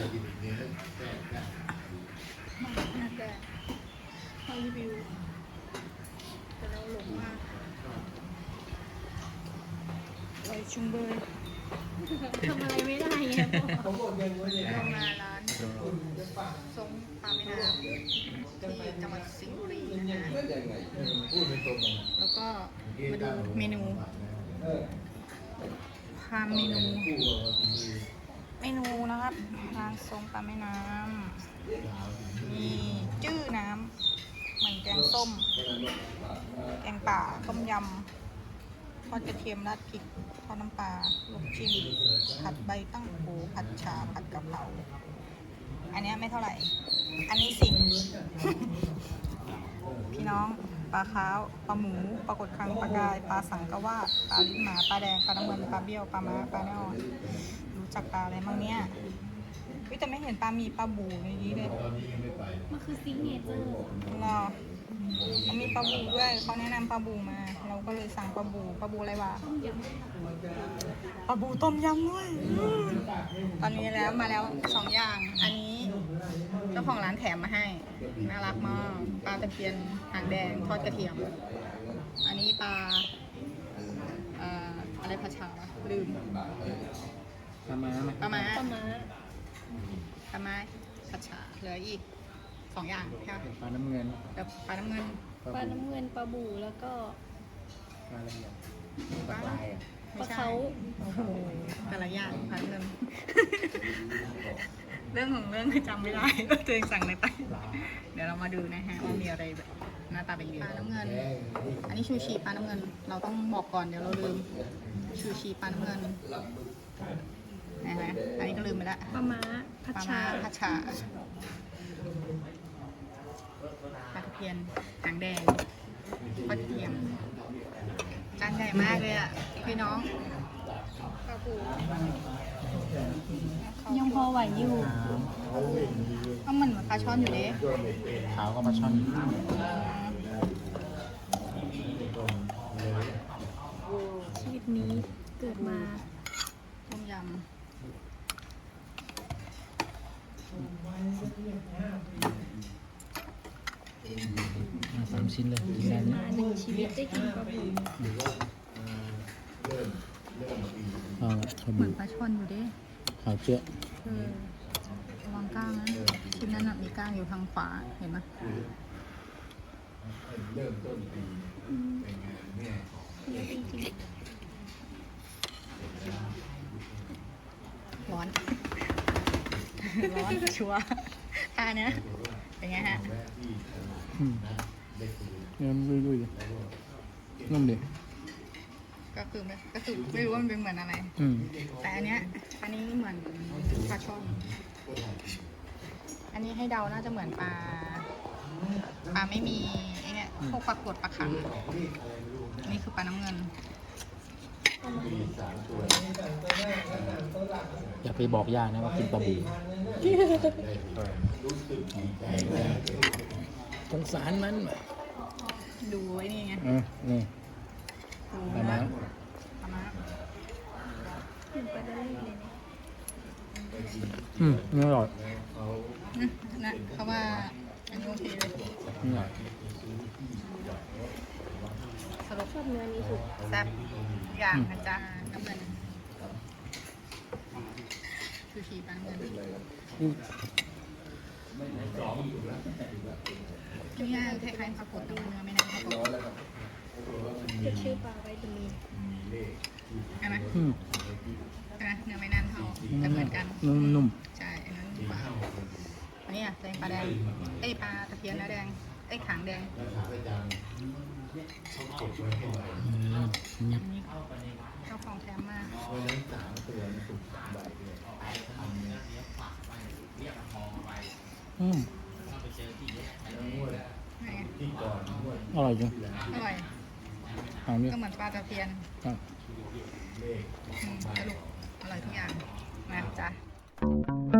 น่าจะให้รีวิวแต่เราหลงมากไปชุมเบยทำอะไรไม่ได้ไงพ่อเรามาร้านทรงปาแม่น้ที่จังหวัดสิงห์บุรีนะฮะแล้วก็มาดูเมนูพาเมนู เมนูนะครับร้านทรงปลาแม่น้ำมีจื้อน้ำเหมือนแกงส้ม แกงป่าต้มยำทอดกระเทียมราดพริกทอดน้ำปลาลูกจิ้มผัดใบตั้งโูผัดชาผัดกะเพราอันนี้ไม่เท่าไหร่ อันนี้สิ พี่น้อง ปลาขาวปลาหมูปลากดคังปลากายปลาสังกะว่าปลาลิ้นหมาปลาแดงปลาน้ำเงินปลาเบี้ยวปลาม้าปลาแน่อ่อนรู้จักปลาอะไรบ้างเนี่ยวิแต่ไม่เห็นปลามีปลาบูในนี้เลยมันคือซิงเกิลเจอร์รอเขามีปลาบูด้วยเขาแนะนำปลาบูมา เราก็เลยสั่งปลาบูปลาบูอะไรวะต้มยำปลาบูต้มยำด้วยอืมตอนนี้แล้วมาแล้วสองอย่างอันนี้ เจ้าของร้านแถมมาให้ น่ารักมาก ปลาตะเพียนหางแดงทอดกระเทียม อันนี้ปลาเอ่ออะไรพัชชาลืมประมาณไหมปลาม้าปลาม้าปลาม้าพัชชาเหลืออีกสองอย่างใช่ไหมปลาน้ำเงินแล้วปลาน้ำเงิน ปลาน้ำเงินปลาบูแล้วก็ปลาอะไรอย่างปลาลายอะปลาเขาโอ้โหแต่ละอย่างพันเงิน เรื่องของเรื่องคือจำไม่ได้ว่าตัวเองสั่งอะไรไป เดี๋ยวเรามาดูนะฮะว่ามีอะไรแบบหน้าตาเป็นยังไงปลาน้ำเงิน อันนี้ชูชีปลาน้ำเงิน เราต้องบอกก่อนเดี๋ยวเราลืม ชูชีปลาน้ำเงินนะฮะอันนี้ก็ลืมไปละปลาม้าผัดปลาชามาพัชชาปลาตะเพียนหางแดงปลาตะเทียมจานใหญ่มากเลยอะพี่น้อง ปลาปู ยังพอไหวอยู่ก็เหมือนปลาช่อนอยู่เด้ขาวก็ปลาช่อนชีวิตนี้เกิดมาต้มยมาสามชิ้นเลยกินได้เกิดนี่มาหนึ่งชีวิตได้กินปลาบู เอาละขาวำเหมืบุอนปลาช่อนอยู่เด้ขาวเจื้อเออระวังก้างนะชิ้นนั้นน่ะมีก้างอยู่ทางขวาเห็นไหมอืมเยอะจริงร้อน ร้อนชัวร์ท่าเนี้ยเป็นไงฮะ อืมเงินลุยลุยๆเลยนุ่มดิ ก็คือไม่ก็คือไม่รู้ว่ามันเป็นเหมือนอะไร อืมแต่อันเนี้ย อันนี้เหมือนปลาช่อน อันนี้ให้เดาน่าจะเหมือนปลา ปลาไม่มีไอ้เนี่ยพวกปลากรดปลาขังอันนี้คือปลาน้ำเงิน อย่าไปบอกย่านะว่ากินปลาบูสงสารมันดูไอ้นี่ไงอะนี่ดูปลา ม้าปลาม้าๆเหมือนปลาได้เลยเนี่ยอืมนี่อร่อยอืมนะเขาว่าอันนี้โอเคเลยนี่อร่อยสรุปชอบเนื้อนี้สุดแซ่บทุกอย่างนะจ๊ะน้ำเงินชูชีปลาน้ำเงินอืมที่นี่คล้ายๆปลากดแต่ว่าเนื้อไม่น่าปลากดจะ ชื่อปลาไว้ตรงนี้ใช่ไหมอืมใช่ไหมเนื้อไม่น่าเท่าแต่เหมือนกันนุ่มนุ่มใช่อันนั้นดีกว่าอันนี้อะแดงปลาแดงเอ้ยปลาตะเพียนเนื้อแดงเอ้ยขางแดงอืมนี่อันนี้เจ้าของแถมมาอืมไหนอร่อยจริงอร่อย เอาเนี่ยก็เหมือนปลาตะเพียนอะอืมสรุปอร่อยทุกอย่างนะจ๊ะ